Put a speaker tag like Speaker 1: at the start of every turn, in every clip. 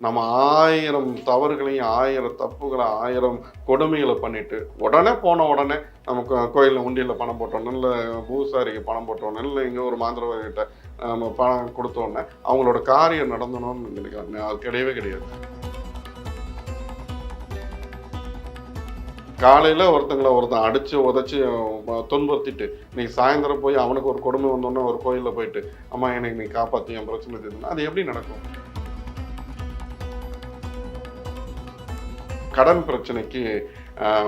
Speaker 1: நம்ம ஆயிரம் தவறுகளையும் ஆயிரம் தப்புகளை ஆயிரம் கொடுமைகளை பண்ணிட்டு உடனே போன உடனே நமக்கு கோயிலில் உண்டியில் பணம் போட்டோன்னு இல்லை பூசாரிக்கு பணம் போட்டோன்னு இல்லை இங்கே ஒரு மாந்திரவாதிகிட்ட நம்ம பணம் கொடுத்தோன்னே அவங்களோட காரியம் நடந்தணும்னு நினைக்கிறாங்க அது கிடையவே கிடையாது. காலையில் ஒருத்தங்களை ஒருத்தன் அடித்து உதச்சி துன்புறுத்திட்டு இன்னைக்கு சாயந்தரம் போய் அவனுக்கு ஒரு கொடுமை வந்தோன்னே ஒரு கோயிலில் போயிட்டு அம்மா எனக்கு நீ காப்பாற்றி என் பிரச்சனை தெரியுதுன்னா அது எப்படி நடக்கும்? கடன் பிரச்சனைக்கு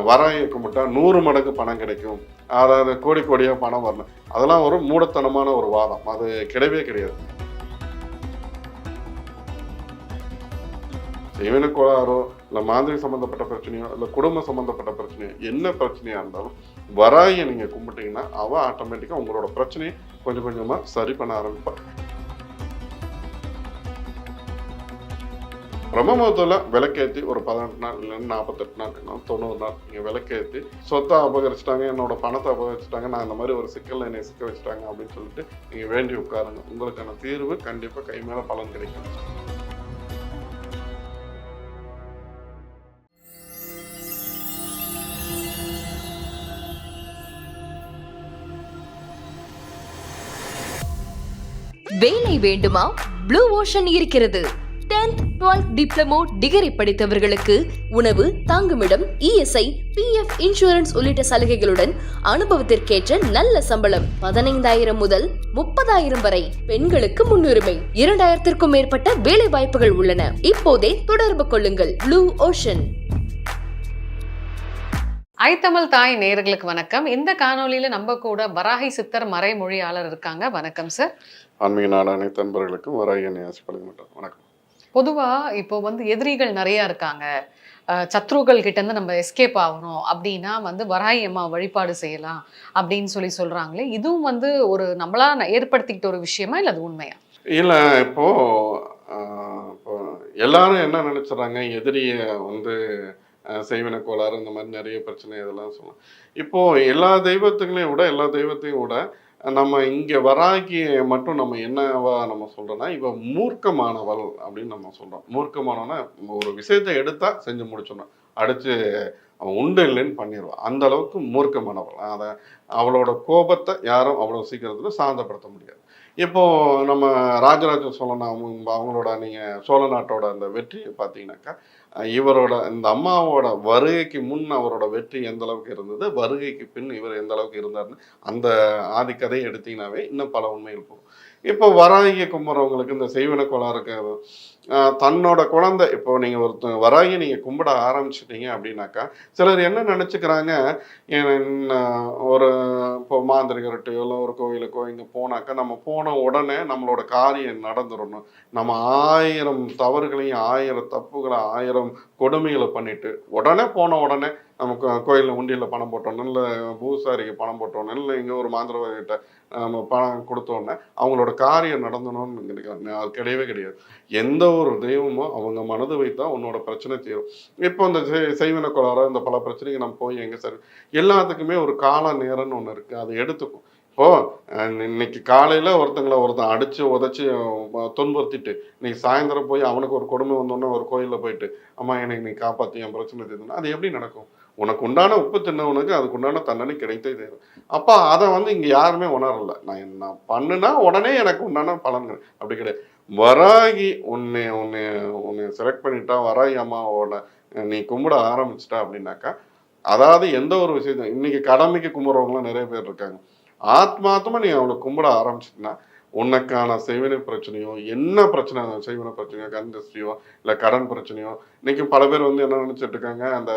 Speaker 1: வராய கும்பிட்டா நூறு மடங்கு பணம் கிடைக்கும். அதாவது கோடி கோடியாக பணம் வரணும். அதெல்லாம் ஒரு மூடத்தனமான ஒரு வாதம். அது கிடையவே கிடையாது. செய்வன கோளாறோ இல்லை மாதிரி சம்மந்தப்பட்ட பிரச்சனையோ இல்லை குடும்ப சம்மந்தப்பட்ட பிரச்சனையோ என்ன பிரச்சனையாக இருந்தாலும் வராயை நீங்கள் கும்பிட்டிங்கன்னா அவள் ஆட்டோமேட்டிக்காக உங்களோட பிரச்சனையை கொஞ்சம் கொஞ்சமாக சரி பண்ண ஆரம்பிப்பாள் பிரம்மமுகத்தில் விளக்கேற்றி ஒரு பதினெட்டு நாள் இல்லைன்னா நாற்பத்தெட்டு நாள் இல்லைன்னா தொண்ணூறு நாள் நீங்கள் விளக்கேற்றி சொத்தை அபகரிச்சிட்டாங்க என்னோட பணத்தை அபகரிச்சிட்டாங்க நான் இந்த மாதிரி ஒரு சிக்கலில் என்னை சிக்க வச்சுட்டாங்க அப்படின்னு சொல்லிட்டு நீங்கள் வேண்டி உட்காருங்க. உங்களுக்கான தீர்வு கண்டிப்பாக கை மேலே பலன் கிடைக்கும்.
Speaker 2: வேலை வேண்டுமா? ப்ளூ ஓஷன் இருக்கிறது. 10th 12th டிப்ளமோ டிகிரி படித்தவர்களுக்கு உணவு தங்குமிடம் இஎஸ்ஐ பிஎஃப் இன்சூரன்ஸ் உள்ளிட்ட சலுகைகளுடன் அனுபவத்திற்கேற்ற நல்ல சம்பளம் பதினைந்தாயிரம் முதல் முப்பதாயிரம் வரை பெண்களுக்கு முன்னுரிமை. இரண்டாயிரத்திற்கும் மேற்பட்ட வேலை வாய்ப்புகள் உள்ளன. இப்போதே தொடர்பு கொள்ளுங்கள். ப்ளூ ஓஷன்
Speaker 3: ஐத்தமிழ் தாய் நேயர்களுக்கு வணக்கம். இந்த காணொளியில நம்ம கூட வராகி சித்தர் மறைமொழியாளர் இருக்காங்க. வணக்கம் சார்
Speaker 1: ஆன்மீக நாடு அனைத்து நண்பர்களுக்கும் வராய நேசிப்பழக மாட்டோம் வணக்கம்.
Speaker 3: பொதுவா இப்போ வந்து எதிரிகள் நிறைய இருக்காங்க. அஹ் சத்ருக்கள் கிட்ட இருந்து நம்ம எஸ்கேப் ஆகணும். அப்படின்னா வந்து வராயம்மா அம்மா வழிபாடு செய்யலாம் அப்படின்னு சொல்லி சொல்றாங்களே இதுவும் வந்து ஒரு நம்மளா ஏற்படுத்திக்கிட்ட ஒரு விஷயமா இல்ல அது உண்மையா?
Speaker 1: இல்லை இப்போ ஆஹ், இப்போ எல்லாரும் என்ன நினச்சிட்றாங்க எதிரிய வந்து செய்வன கோளாறு இந்த மாதிரி நிறைய பிரச்சனை இதெல்லாம் சொல்லலாம். இப்போ எல்லா தெய்வத்துங்களையும் விட எல்லா தெய்வத்தையும் விட நம்ம இங்கே வராகி மட்டும் நம்ம என்னவா நம்ம சொல்கிறோன்னா இவ மூர்க்கமானவள் அப்படின்னு நம்ம சொல்கிறோம் மூர்க்கமானவனா ஒரு விஷயத்தை எடுத்தால் செஞ்சு முடிச்சிடணும். அடித்து அவன் உண்டு இல்லைன்னு பண்ணிடுவான். அந்த அளவுக்கு மூர்க்கமானவள். அதை அவளோட கோபத்தை யாரும் அவ்வளோ சீக்கிரத்தில் சாந்தப்படுத்த முடியாது. இப்போது நம்ம ராஜராஜ சோழன் அவங்க அவங்களோட நீங்கள் சோழ நாட்டோட அந்த வெற்றியை பார்த்தீங்கன்னாக்கா இவரோட இந்த அம்மாவோட வருகைக்கு முன் அவரோட வெற்றி எந்த அளவுக்கு இருந்தது? வருகைக்கு பின் இவர் எந்த அளவுக்கு இருந்தார்னு அந்த ஆதிக்கதையை எடுத்தீங்கன்னாவே இன்னும் பல உண்மைகள் போகும். இப்போ வராகிய கும்பிட்றவங்களுக்கு இந்த செய்வன கோளாறுக்கு இருக்காது. தன்னோட குழந்தை இப்போ நீங்கள் ஒருத்த வராகி நீங்கள் கும்பிட ஆரம்பிச்சிட்டீங்க அப்படின்னாக்கா சிலர் என்ன நினச்சிக்கிறாங்க ஒரு இப்போ மாந்திரிகர்கிட்டயோ இல்லை ஒரு கோயிலுக்கோ இங்கே போனாக்கா நம்ம போன உடனே நம்மளோட காரியம் நடந்துடணும். நம்ம ஆயிரம் தவறுகளையும் ஆயிரம் தப்புகளை ஆயிரம் கொடுமைகளை பண்ணிட்டு உடனே போன உடனே நமக்கு கோயிலில் உண்டியில் பணம் போட்டோன்னு இல்லை பூசாரிக்கு பணம் போட்டோன்னு இல்லை இங்கே ஒரு மாந்திரவாதிகிட்ட நம்ம பணம் கொடுத்தோன்னே அவங்களோட காரியம் நடந்தணும்னு நினைக்கிறேன் அது கிடையவே கிடையாது. எந்த ஒரு தெய்வமோ அவங்க மனது வைத்தா உன்னோட பிரச்சனை தீரும். இப்போ இந்த செய்- செய்வன கோளாறு இந்த பல பிரச்சனைக்கு நம்ம போய் எங்கே சரி எல்லாத்துக்குமே ஒரு கால நேரம்னு ஒன்று இருக்குது அதை எடுத்துக்கும். இப்போ இன்னைக்கு காலையில் ஒருத்தங்களை ஒருத்தன் அடித்து உதச்சி துன்புறுத்திட்டு இன்னைக்கு சாயந்தரம் போய் அவனுக்கு ஒரு கொடுமை வந்தோன்னே ஒரு கோயிலில் போயிட்டு அம்மா எனக்கு நீ காப்பாற்றி என் பிரச்சனை தீர்ந்தோன்னா. அது எப்படி நடக்கும்? உனக்கு உண்டான உப்பு தின்னவனுக்கு அதுக்கு உண்டான தண்டனை கிடைத்தே தீரும். அப்போ அதை வந்து இங்கே யாருமே உணரல. நான் என்ன பண்ணுனா உடனே எனக்கு உண்டான பலன்கள். அப்படி கிடையாது. வராகி உன்னை உன்னை உன்னை செலக்ட் பண்ணிட்டா வராகி அம்மாவோட நீ கும்பிட ஆரம்பிச்சிட்டா அப்படின்னாக்கா அதாவது எந்த ஒரு விஷயத்தையும் இன்னைக்கு கடமைக்கு கும்பிட்றவங்களாம் நிறைய பேர் இருக்காங்க. ஆத்மாத்தமாக நீ அவளை கும்பிட ஆரம்பிச்சிட்டினா உனக்கான செய்வினை பிரச்சனையோ என்ன பிரச்சனை செய்வினை பிரச்சனையோ கந்தஸ்தியோ இல்லை கடன் பிரச்சனையோ இன்னைக்கு பல பேர் வந்து என்ன நினைச்சிட்டு இருக்காங்க அந்த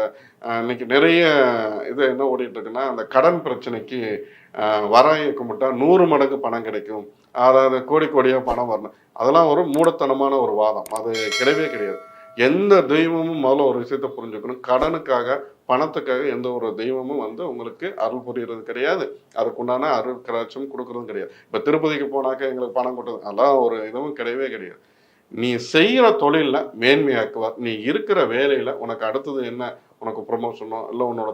Speaker 1: இன்னைக்கு நிறைய இது என்ன ஓடிட்டு இருக்குன்னா அந்த கடன் பிரச்சனைக்கு அஹ், வராயை கும்பிட்டா நூறு மடங்கு பணம் கிடைக்கும். அதாவது கோடி கோடியாக பணம் வரணும். அதெல்லாம் ஒரு மூடத்தனமான ஒரு வாதம். அது கிடையவே கிடையாது. எந்த தெய்வமும் முதல்ல ஒரு விஷயத்த புரிஞ்சுக்கணும். கடனுக்காக பணத்துக்காக எந்த ஒரு தெய்வமும் வந்து உங்களுக்கு அருள் புரிகிறது கிடையாது. அதுக்குண்டான அருள் கராட்சம் கொடுக்கறதும் கிடையாது. இப்போ திருப்பதிக்கு போனாக்க எங்களுக்கு பணம் கொடுத்தது அதெல்லாம் ஒரு இதுவும் கிடையவே கிடையாது. நீ செய்கிற தொழிலில் மேன்மையாக்குவார் நீ இருக்கிற வேலையில் உனக்கு அடுத்தது என்ன உனக்கு ப்ரொமோஷனோ இல்லை உன்னோட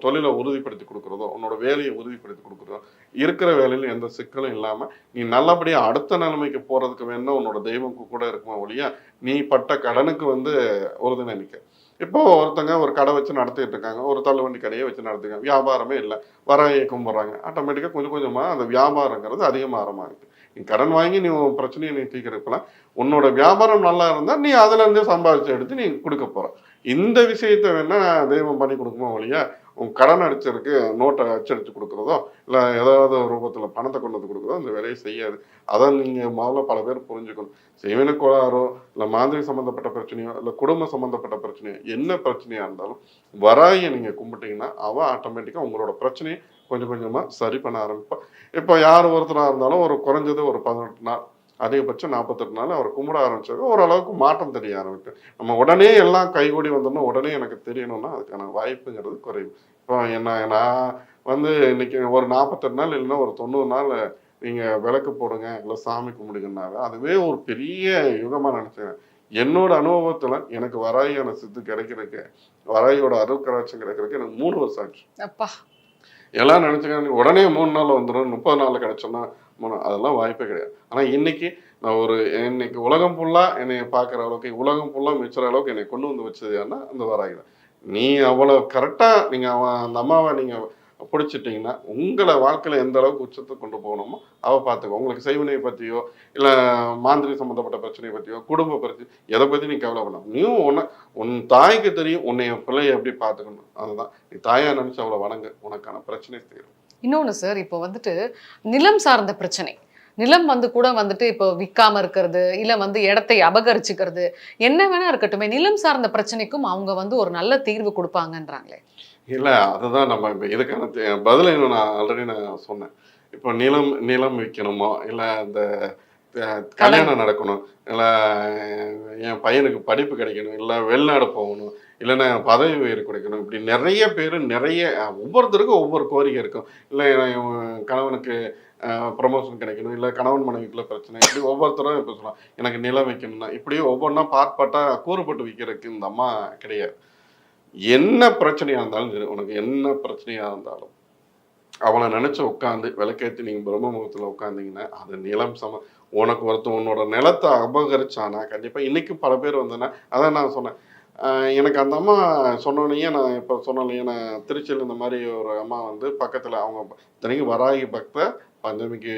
Speaker 1: தொழிலை உறுதிப்படுத்தி கொடுக்குறதோ உன்னோட வேலையை உறுதிப்படுத்தி கொடுக்குறதோ இருக்கிற வேலையில் எந்த சிக்கலும் இல்லாமல் நீ நல்லபடியாக அடுத்த நிலைமைக்கு போகிறதுக்கு வேணும் உன்னோட தெய்வம் கூட இருக்குமா ஒழிய நீ பட்ட கடனுக்கு வந்து உறுதுணை நிற்க இப்போ ஒருத்தங்க ஒரு கடை வச்சு நடத்திட்டு இருக்காங்க ஒரு தள்ளுவண்டி கடையை வச்சு நடத்துக்காங்க வியாபாரமே இல்லை வராயை கும்பிட்றாங்க ஆட்டோமேட்டிக்காக கொஞ்சம் கொஞ்சமாக அந்த வியாபாரங்கிறது அதிகமாக ஆரம்பமாகுது நீ கடன் வாங்கி நீ பிரச்சனையை நீ தீர்க்கிறதுக்குலாம் உன்னோட வியாபாரம் நல்லா இருந்தால் நீ அதுலேருந்தே சம்பாதிச்சு எடுத்து நீ கொடுக்க போகிற இந்த விஷயத்த வேணா தெய்வம் பண்ணி கொடுக்குமா ஒழிய உன் கடன் அடிச்சிருக்கு நோட்டை அச்சடிச்சு கொடுக்குறதோ இல்லை ஏதாவது ஒரு ரூபத்தில் பணத்தை கொண்டு வந்து கொடுக்குறதோ அந்த வேலையை செய்யாது. அதை நீங்கள் முதல்ல பல பேர் புரிஞ்சுக்கணும். செய்வன கோளாறோ இல்லை மாதிரி சம்மந்தப்பட்ட பிரச்சனையோ இல்லை குடும்ப சம்மந்தப்பட்ட பிரச்சனையோ என்ன பிரச்சனையாக இருந்தாலும் வராயை நீங்கள் கும்பிட்டீங்கன்னா அவள் ஆட்டோமேட்டிக்காக உங்களோட பிரச்சனையை கொஞ்சம் கொஞ்சமாக சரி பண்ண ஆரம்பிப்பா. இப்போ யார் ஒருத்தராக இருந்தாலும் ஒரு குறைஞ்சது ஒரு பதினெட்டு நாள் அதிகபட்சம் நாற்பத்தெட்டு நாள் அவர் கும்பிட ஆரம்பிச்சாக்க ஓரளவுக்கு மாற்றம் தெரிய ஆரம்பிக்கும் நம்ம உடனே எல்லாம் கைகூடி வந்தோம்னா உடனே எனக்கு தெரியணும்னா அதுக்கான வாய்ப்புங்கிறது குறைவு. இப்போ என்ன நான் வந்து இன்னைக்கு ஒரு நாற்பத்தெட்டு நாள் இல்லைன்னா ஒரு தொண்ணூறு நாள் நீங்கள் விளக்கு போடுங்க இல்லை சாமி கும்பிடுங்கன்னாவே அதுவே ஒரு பெரிய யுகமாக நினச்சேன் என்னோட அனுபவத்தில் எனக்கு வராயான சித்து கிடைக்கிறதுக்கு வராயோட அருள் கராட்சம் கிடைக்கிறதுக்கு எனக்கு மூணு வருஷம் ஆச்சு.
Speaker 3: அப்பா.
Speaker 1: எல்லாம் நினச்சிக்காங்க உடனே மூணு நாள் வந்துடும் முப்பது நாளில் கிடைச்சோன்னா மூணு அதெல்லாம் வாய்ப்பே கிடையாது. ஆனால் இன்னைக்கு நான் ஒரு இன்னைக்கு உலகம் ஃபுல்லாக என்னை பார்க்குற அளவுக்கு உலகம் ஃபுல்லாக மிச்சுற அளவுக்கு என்னை கொண்டு வந்து வச்சது ஏன்னா அந்த வராகி தான். நீ அவ்வளோ கரெக்டாக நீங்கள் அவன் அந்த அம்மாவை நீங்கள் பிடிச்சிட்டிங்கன்னா உங்களை வாழ்க்கையில் எந்த அளவுக்கு உச்சத்தை கொண்டு போகணுமோ அவள் பார்த்துக்கோ. உங்களுக்கு செய்வினை பற்றியோ இல்லை மாந்திரி சம்மந்தப்பட்ட பிரச்சனையை பற்றியோ குடும்ப பிரச்சனை எதை பற்றி நீ கவலை பண்ண நீயும் உன்னை உன் தாய்க்கு தெரியும் உன்னை என் பிள்ளையை எப்படி பார்த்துக்கணும். அதுதான். நீ தாயாக நினச்சி அவளை வணங்கு. உனக்கான பிரச்சனை தீரும்.
Speaker 3: இன்னொன்று சார் இப்போ வந்துட்டு நிலம் சார்ந்த பிரச்சனை. நிலம் வந்து கூட வந்துட்டு இப்போ விற்காம இருக்கிறது இல்லை வந்து இடத்தை அபகரிச்சுக்கிறது என்ன வேணா இருக்கட்டுமே நிலம் சார்ந்த பிரச்சனைக்கும் அவங்க வந்து ஒரு நல்ல தீர்வு கொடுப்பாங்கன்றாங்களே.
Speaker 1: இல்லை அதுதான் நம்ம இப்போ இதுக்கான பதிலை இன்னும் நான் ஆல்ரெடி நான் சொன்னேன். இப்போ நிலம் நிலம் விற்கணுமோ இல்லை இந்த கல்யாணம் நடக்கணும் இல்லை என் பையனுக்கு படிப்பு கிடைக்கணும் இல்லை வெளிநாடு போகணும் இல்லைன்னா பதவி உயர் கிடைக்கணும். இப்படி நிறைய பேர் நிறைய ஒவ்வொருத்தருக்கும் ஒவ்வொரு கோரிக்கை இருக்கும். இல்லை கணவனுக்கு ப்ரமோஷன் கிடைக்கணும். இல்லை கணவன் மனைவிக்குள்ள பிரச்சனை. இப்படி ஒவ்வொருத்தரும் இப்போ சொல்லலாம். எனக்கு நிலம் வைக்கணும்னா இப்படி ஒவ்வொன்றா பார்ட் பார்ட்டாக கூறுபட்டு விற்கிறதுக்கு இந்த அம்மா கிடையாது. என்ன பிரச்சனையாக இருந்தாலும் சரி உனக்கு என்ன பிரச்சனையாக இருந்தாலும் அவளை நினச்சி உட்காந்து விளக்கேற்றி நீங்கள் பிரம்ம முகத்தில் உட்காந்திங்கன்னா அது நிலம் சம உனக்கு ஒருத்தன் உன்னோட நிலத்தை அபகரிச்சானா கண்டிப்பாக இன்னைக்கு பல பேர் வந்தேன்னா அதான் நான் சொன்னேன். எனக்கு அந்த அம்மா சொன்னோடனே நான் இப்போ சொன்னோன்னே நான் திருச்சியில் இந்த மாதிரி ஒரு அம்மா வந்து பக்கத்தில் அவங்க இத்தனைக்கும் வராகி பக்த பஞ்சமிக்கு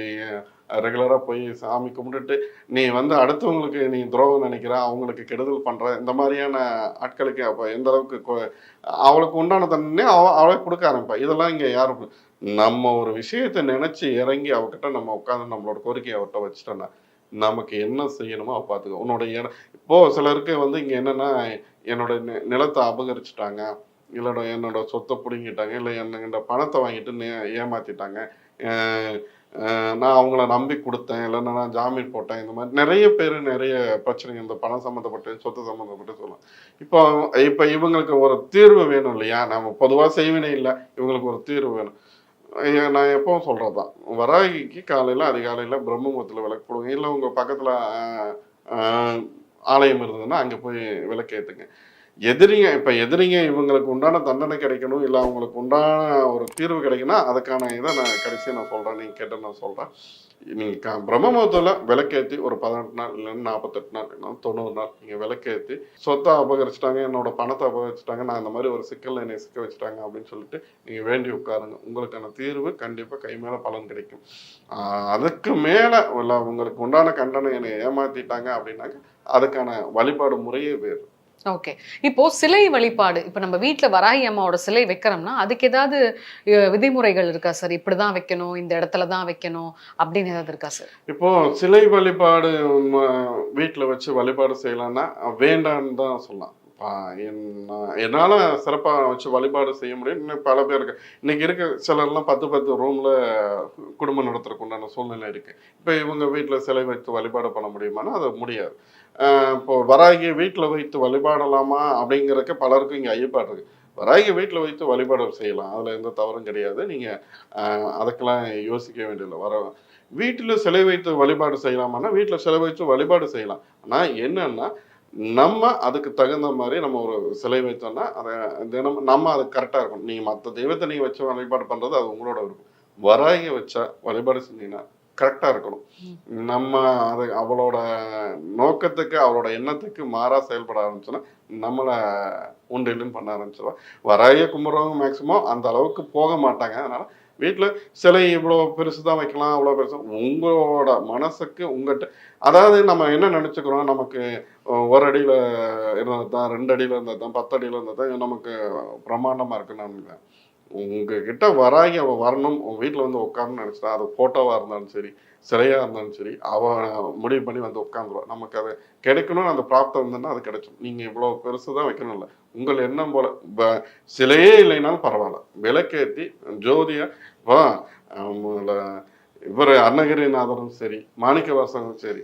Speaker 1: ரெகுலராக போய் சாமி கும்பிட்டுட்டு நீ வந்து அடுத்தவங்களுக்கு நீ துரோகம் நினைக்கிற அவங்களுக்கு கெடுதல் பண்ணுற இந்த மாதிரியான ஆட்களுக்கு அப்போ எந்த அளவுக்கு அவளுக்கு உண்டான தண்டனை அவ அவளே கொடுக்க ஆரம்பிப்பா. இதெல்லாம் இங்கே யாரும் நம்ம ஒரு விஷயத்தை நினச்சி இறங்கி அவகிட்ட நம்ம உட்காந்து நம்மளோட கோரிக்கையை அவர்கிட்ட வச்சுட்டோன்னா நமக்கு என்ன செய்யணுமோ அவ பார்த்துக்கோ உன்னோட இப்போது இப்போ சிலருக்கு வந்து இங்கே என்னென்னா என்னோட நிலத்தை அபகரிச்சுட்டாங்க இல்லைடா என்னோட சொத்தை பிடுங்கிட்டாங்க இல்லை என்னோட பணத்தை வாங்கிட்டு நே- ஏமாத்திட்டாங்க. நான் அவங்கள நம்பி கொடுத்தேன் இல்லைன்னா நான் ஜாமீன் போட்டேன் இந்த மாதிரி நிறைய பேர் நிறைய பிரச்சனைங்க இந்த பணம் சம்மந்தப்பட்டு சொத்து சம்மந்தப்பட்டு சொல்லலாம். இப்போ இப்போ இவங்களுக்கு ஒரு தீர்வு வேணும் இல்லையா? நம்ம பொதுவாக செய்வினை இல்லை இவங்களுக்கு ஒரு தீர்வு வேணும். நான் எப்பவும் சொல்கிறது தான் வராகிக்கு காலையில் அதிகாலையில் பிரம்மமுகத்தில் விளக்கு போடுங்க. இல்லை உங்கள் பக்கத்தில் ஆலயம் இருந்ததுன்னா அங்கே போய் விளக்கேற்றுங்க எதிரிங்க இப்போ எதிரிங்க இவங்களுக்கு உண்டான தண்டனை கிடைக்கணும் இல்லை அவங்களுக்கு உண்டான ஒரு தீர்வு கிடைக்கணும் அதுக்கான இதை நான் கடைசியாக நான் சொல்கிறேன் நீங்கள் கேட்ட நான் சொல்கிறேன் நீங்கள் க பிரம்மபுரத்தில் விளக்கேற்றி ஒரு பதினெட்டு நாள் இல்லைன்னா நாற்பத்தெட்டு நாள் இல்லைன்னா தொண்ணூறு நாள் நீங்கள் விளக்கேற்றி சொத்தை அபகரிச்சிட்டாங்க என்னோட பணத்தை அபகரிச்சிட்டாங்க நான் இந்த மாதிரி ஒரு சிக்கலில் என்னை சிக்க வச்சுட்டாங்க அப்படின்னு சொல்லிட்டு நீங்கள் வேண்டி உட்காருங்க. உங்களுக்கான தீர்வு கண்டிப்பாக கை மேலே பலன் கிடைக்கும். அதுக்கு மேலே இல்லை உங்களுக்கு உண்டான கண்டனம் என்னை ஏமாற்றிட்டாங்க அப்படின்னாக்க அதுக்கான வழிபாடு முறையே வேறு.
Speaker 3: ஓகே இப்போ சிலை வழிபாடு. இப்போ நம்ம வீட்டில் வராகி அம்மாவோட சிலை வைக்கிறோம்னா அதுக்கு ஏதாவது விதிமுறைகள் இருக்கா சார்? இப்படிதான் வைக்கணும் இந்த இடத்துல தான் வைக்கணும் அப்படின்னு ஏதாவது இருக்கா சார்?
Speaker 1: இப்போ சிலை வழிபாடு வீட்டில் வச்சு வழிபாடு செய்யலாம்னா வேண்டான்னு தான் சொல்லலாம். என்னால் என்ன- என்னால சிறப்பாக வச்சு வழிபாடு செய்ய முடியும். இன்னும் பல பேருக்கு இன்னைக்கு இருக்க சிலர்லாம் பத்து பத்து ரூம்ல குடும்பம் நடத்துறதுக்கு உண்டான சூழ்நிலை இருக்கு. இப்போ இவங்க வீட்டில் சிலை வைத்து வழிபாடு பண்ண முடியுமானா அது முடியாது. இப்போ வராகி வீட்டில் வைத்து வழிபாடலாமா அப்படிங்கிறக்க பலருக்கும் இங்கே ஐயப்பாடு இருக்குது வராகி வீட்டில் வைத்து வழிபாடு செய்யலாம். அதில் எந்த தவறும் கிடையாது. நீங்கள் அதுக்கெல்லாம் யோசிக்க வேண்டியதில்லை. வர வீட்டில் சிலை வைத்து வழிபாடு செய்யலாமான்னா வீட்டில் சிலை வைத்து வழிபாடு செய்யலாம். ஆனால் என்னன்னா நம்ம அதுக்கு தகுந்த மாதிரி நம்ம ஒரு சிலை வைத்தோம்னா அதை தினம் நம்ம அது கரெக்டாக இருக்கும் நீங்கள் மற்ற தெய்வத்தை நீங்கள் வச்சு வழிபாடு பண்ணுறது அது உங்களோட இருக்கும் வராகி வச்சா வழிபாடு செஞ்சீங்கன்னா கரெக்டாக இருக்கணும். நம்ம அது அவளோட நோக்கத்துக்கு அவளோட எண்ணத்துக்கு மாறாக செயல்பட ஆரம்பிச்சோன்னா நம்மளை உண்டிலும் பண்ண ஆரம்பிச்சிடலாம் வரைய கும்பிட்றவங்க மேக்சிமம் அந்த அளவுக்கு போக மாட்டாங்க. அதனால் வீட்டில் சிலை இவ்வளோ பெருசு தான் வைக்கலாம் அவ்வளோ பெருசு உங்களோட மனசுக்கு உங்கள்கிட்ட அதாவது நம்ம என்ன நினச்சிக்கிறோம்? நமக்கு ஒரு அடியில் இருந்தது தான் ரெண்டு அடியில் இருந்தால் தான் பத்து அடியில் இருந்தால் தான் நமக்கு பிரம்மாண்டமாக இருக்குன்னு நினைக்கிறேன் உங்ககிட்ட வராகி அவள் வரணும் உங்கள் வீட்டில் வந்து உட்காரணும்னு நினச்சிட்டா அது ஃபோட்டோவாக இருந்தாலும் சரி சிலையாக இருந்தாலும் சரி அவள் முடிவு பண்ணி வந்து உட்காந்துருவா நமக்கு அது கிடைக்கணும்னு அந்த பிராப்தம் இருந்ததுன்னா அது கிடைக்கும் நீங்கள் இவ்வளோ பெருசு தான் வைக்கணும் இல்லை. உங்கள் எண்ணம் போல ப- சிலையே இல்லைனாலும் பரவாயில்ல. விளக்கேற்றி ஜோதியா வா இவர் அன்னகிரிநாதரும் சரி மாணிக்க வாசகரும் சரி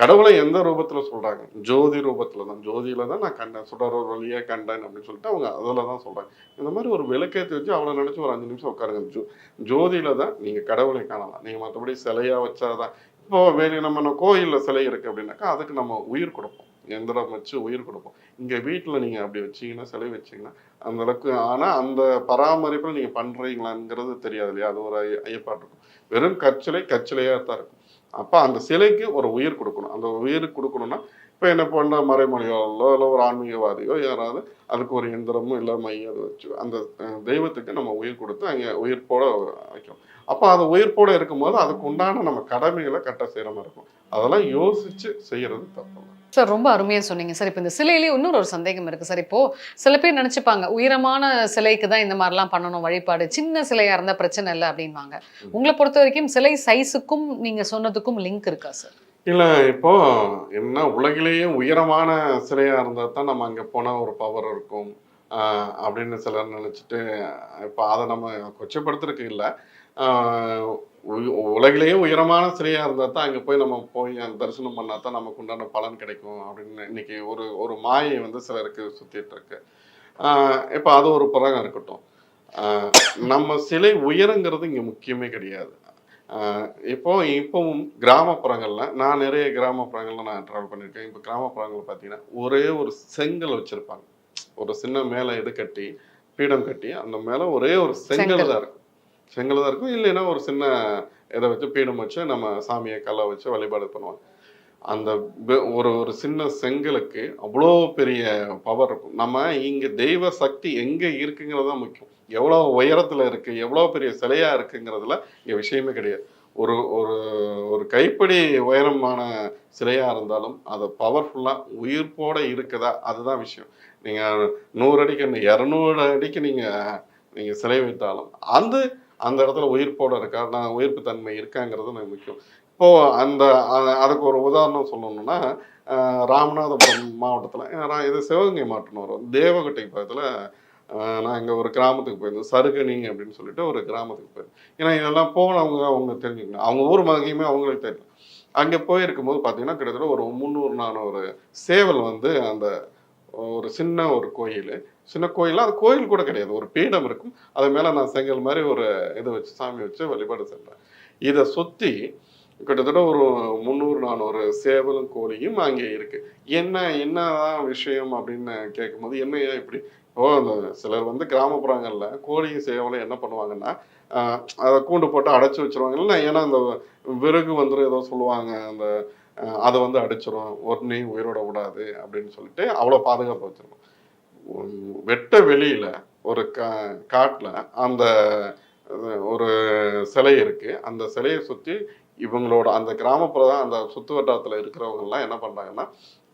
Speaker 1: கடவுளை எந்த ரூபத்தில் சொல்கிறாங்க ஜோதி ரூபத்தில் தான் ஜோதியில் தான் நான் கண்டேன். சுடர் ஒரு கண்டேன் அப்படின்னு சொல்லிட்டு அவங்க அதில் தான் சொல்கிறாங்க இந்த மாதிரி ஒரு விளக்கேற்றி வச்சு அவளை நினச்சி ஒரு அஞ்சு நிமிஷம் உட்காருங்க. ஜோ ஜோதியில் தான் நீங்கள் கடவுளை காணலாம். நீங்கள் மற்றபடி சிலையா வச்சாதான். இப்போ வெளியே நம்ம கோயிலில் சிலை இருக்குது அப்படின்னாக்கா அதுக்கு நம்ம உயிர் கொடுப்போம். எந்திரம் வச்சு உயிர் கொடுப்போம். இங்கே வீட்டில் நீங்கள் அப்படி வச்சீங்கன்னா சிலை வச்சீங்கன்னா அந்த அளவுக்கு ஆனால் அந்த பராமரிப்பில் நீங்கள் பண்ணுறீங்களாங்கிறது தெரியாது இல்லையா? அது ஒரு ஐயப்பாடு இருக்கும். வெறும் கற்சிலை கற்சிலையா தான் இருக்கும். அப்போ அந்த சிலைக்கு ஒரு உயிர் கொடுக்கணும். அந்த உயிர் கொடுக்கணும்னா இப்போ என்ன பண்ண மறைமொழியோ இல்லை ஒரு ஆன்மீகவாதியோ யாராவது அதுக்கு ஒரு எந்திரமோ இல்லை மையம் வச்சு அந்த தெய்வத்துக்கு நம்ம உயிர் கொடுத்து அங்கே உயிர்ப்போட வைக்கணும். அப்போ அது உயிர்ப்போட இருக்கும்போது அதுக்கு உண்டான நம்ம கடமைகளை கட்ட செய்கிற மாதிரி இருக்கும். அதெல்லாம் யோசிச்சு செய்யறது தப்பு.
Speaker 3: சார் ரொம்ப அருமையா சொன்னீங்க. சார் இப்போ இந்த சிலையிலேயே இன்னொரு ஒரு சந்தேகம் இருக்கு. சார் இப்போ சில பேர் நினைச்சுப்பாங்க உயரமான சிலைக்கு தான் இந்த மாதிரிலாம் பண்ணணும் வழிபாடு. சின்ன சிலையா இருந்தா பிரச்சனை இல்லை அப்படின்வாங்க. உங்களை பொறுத்த வரைக்கும் சிலை சைஸுக்கும் நீங்க சொன்னதுக்கும் லிங்க் இருக்கா சார்?
Speaker 1: இல்லை இப்போ என்ன உலகிலேயே உயரமான சிலையா இருந்தால் தான் நம்ம அங்கே போனால் ஒரு பவர் இருக்கும். ஆஹ் அப்படின்னு சிலர் நினச்சிட்டு இப்போ அதை நம்ம கொச்சைப்படுத்துறதுக்கு இல்லை. உலகிலேயே உயரமான சிலையா இருந்தால் தான் அங்கே போய் நம்ம போய் அந்த தரிசனம் பண்ணால் தான் நமக்கு உண்டான பலன் கிடைக்கும் அப்படின்னு இன்னைக்கு ஒரு ஒரு மாயை வந்து சிலருக்கு சுத்திட்டு இருக்கு. இப்போ அது ஒரு புறகம் இருக்கட்டும். நம்ம சிலை உயரங்கிறது இங்கே முக்கியமே கிடையாது. ஆஹ் இப்போ இப்போவும் கிராமப்புறங்கள்ல நான் நிறைய கிராமப்புறங்கள்ல நான் ட்ராவல் பண்ணியிருக்கேன். இப்போ கிராமப்புறங்கள்ல பார்த்தீங்கன்னா ஒரே ஒரு செங்கல் வச்சிருப்பாங்க. ஒரு சின்ன மேலே இது கட்டி பீடம் கட்டி அந்த மேலே ஒரே ஒரு செங்கல். தான் இருக்கும் செங்கல் தான் இருக்கும். இல்லைன்னா ஒரு சின்ன இதை வச்சு பீடம் வச்சு நம்ம சாமியை கல்லை வச்சு வழிபாடு பண்ணுவாங்க அந்த ஒரு ஒரு சின்ன செங்கலுக்கு அவ்வளோ பெரிய பவர் இருக்கும். நம்ம இங்கே தெய்வ சக்தி எங்கே இருக்குங்கிறது தான் முக்கியம். எவ்வளோ உயரத்தில் இருக்குது எவ்வளோ பெரிய சிலையாக இருக்குங்கிறதுல இங்கே விஷயமே கிடையாது. ஒரு ஒரு ஒரு கைப்படி உயரமான சிலையாக இருந்தாலும் அது பவர்ஃபுல்லாக உயிர்ப்போடு இருக்குதா? அதுதான் விஷயம். நீங்கள் நூறு அடிக்கு இரநூறு அடிக்கு நீங்கள் நீங்கள் சிலை வைத்தாலும் அந்த அந்த இடத்துல உயிர்ப்போடு இருக்கா நான் உயிர்ப்பு தன்மை இருக்காங்கிறது நான் முக்கியம். இப்போ அந்த அதுக்கு ஒரு உதாரணம் சொல்லணும்னா ராமநாதபுரம் மாவட்டத்தில் இது சிவகங்கை மாவட்டம் வரும் தேவகட்டை பக்கத்தில் நான் இங்கே ஒரு கிராமத்துக்கு போயிருந்தேன் சருகணி அப்படின்னு சொல்லிட்டு ஒரு கிராமத்துக்கு போயிருந்தேன். ஏன்னா இதெல்லாம் போனவங்க அவங்க தெரிஞ்சுக்கணும். அவங்க ஊர் மகிமே அவங்களுக்கு தெரியும் அங்கே போயிருக்கும் போது பார்த்தீங்கன்னா கிட்டத்தட்ட ஒரு முந்நூறு நானூறு சேவல் வந்து அந்த ஒரு சின்ன ஒரு கோயில். சின்ன கோயில் அது கோயில் கூட கிடையாது. ஒரு பீடம் இருக்கும். அது மேலே நான் செங்கல் மாதிரி ஒரு இதை வச்சு சாமி வச்சு வழிபாடு செய்கிறேன் இதை சுற்றி கிட்டத்தட்ட ஒரு முந்நூறு நானூறு சேவலும் கோழியும் அங்கே இருக்கு. என்ன என்னதான் விஷயம் அப்படின்னு கேட்கும்போது என்னையா இப்படி? ஓ அந்த சிலர் வந்து கிராமப்புறங்களில் கோழியும் சேவலும் என்ன பண்ணுவாங்கன்னா அதை கூண்டு போட்டு அடைச்சி வச்சிருவாங்க. இல்லை ஏன்னா அந்த விறகு வந்துடும் ஏதோ சொல்லுவாங்க. அந்த அதை வந்து அடிச்சிரும் உடனே உயிரோட விடாது அப்படின்னு சொல்லிட்டு அவ்வளோ பாதுகாப்பு வச்சிருக்கோம். வெட்ட வெளியில ஒரு கா காட்டுல அந்த ஒரு சிலை இருக்கு. அந்த சிலையை சுற்றி இவங்களோட அந்த கிராமப்புற அந்த சுத்து வட்டாரத்தில் இருக்கிறவங்க எல்லாம் என்ன பண்றாங்கன்னா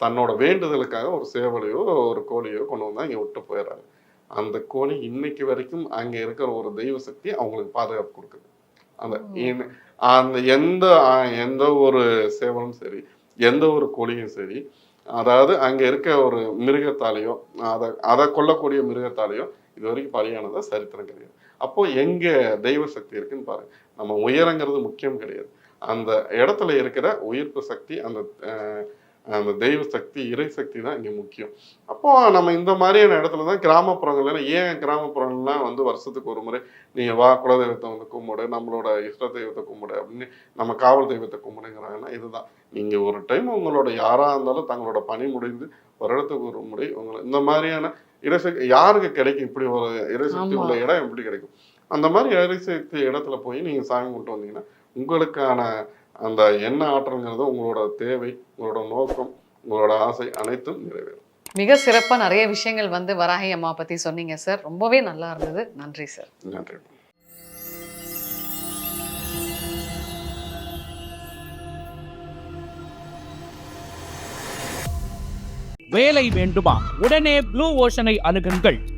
Speaker 1: தன்னோட வேண்டுதலுக்காக ஒரு சேவலையோ ஒரு கோழியோ கொண்டு வந்து அங்கே விட்டு போயிடுறாங்க. அந்த கோழி இன்னைக்கு வரைக்கும் அங்க இருக்கிற ஒரு தெய்வ சக்தி அவங்களுக்கு பாதுகாப்பு கொடுக்குது. அந்த அந்த எந்த எந்த ஒரு சேவலும் சரி எந்த ஒரு கோழியும் சரி அதாவது அங்கே இருக்க ஒரு மிருகத்தாலேயோ அதை அதை கொல்லக்கூடிய மிருகத்தாலேயோ இது வரைக்கும் பலியானதாக சரித்திரம் கிடையாது. அப்போது எங்கே தெய்வ சக்தி இருக்குன்னு பாருங்க. நம்ம உயரங்கிறது முக்கியம் கிடையாது. அந்த இடத்துல இருக்கிற உயிர்ப்பு சக்தி அந்த அந்த தெய்வ சக்தி இறை சக்தி தான் இங்கே முக்கியம். அப்போ நம்ம இந்த மாதிரியான இடத்துல தான் கிராமப்புறங்கள்ல ஏன் கிராமப்புறங்கள்லாம் வந்து வருஷத்துக்கு ஒரு முறை நீங்க வா குலதெய்வத்தை வந்து கும்பிடு நம்மளோட இஷ்ட தெய்வத்தை கும்பிடு அப்படின்னு நம்ம காவல் தெய்வத்தை கும்பிடுங்கிறாங்கன்னா இதுதான். நீங்க ஒரு டைம் உங்களோட யாரா இருந்தாலும் தங்களோட பணி முடிந்து வருடத்துக்கு ஒரு முறை உங்களை இந்த மாதிரியான இறைசக்தி யாருக்கு கிடைக்கும் இப்படி ஒரு இறைசக்தி. உள்ள இடம் எப்படி கிடைக்கும்? அந்த மாதிரி இறைசக்தி இடத்துல போய் நீங்க சாமி கும்பிட்டு வந்தீங்கன்னா உங்களுக்கான அந்த என்ன ஆற்றல்ங்கிறது உங்களோட தேவை உங்களோட நோக்கம் உங்களோட ஆசை அனைத்தும் நிறைவேறும்.
Speaker 3: மிக சிறப்பா நிறைய விஷயங்கள் வந்து வராகி அம்மா பத்தி சொன்னீங்க சார். ரொம்பவே நல்லா இருந்தது. நன்றி சார்.
Speaker 1: நன்றி.
Speaker 4: வேலை வேண்டுமா? உடனே ப்ளூ ஓஷனை அணுகுங்கள்.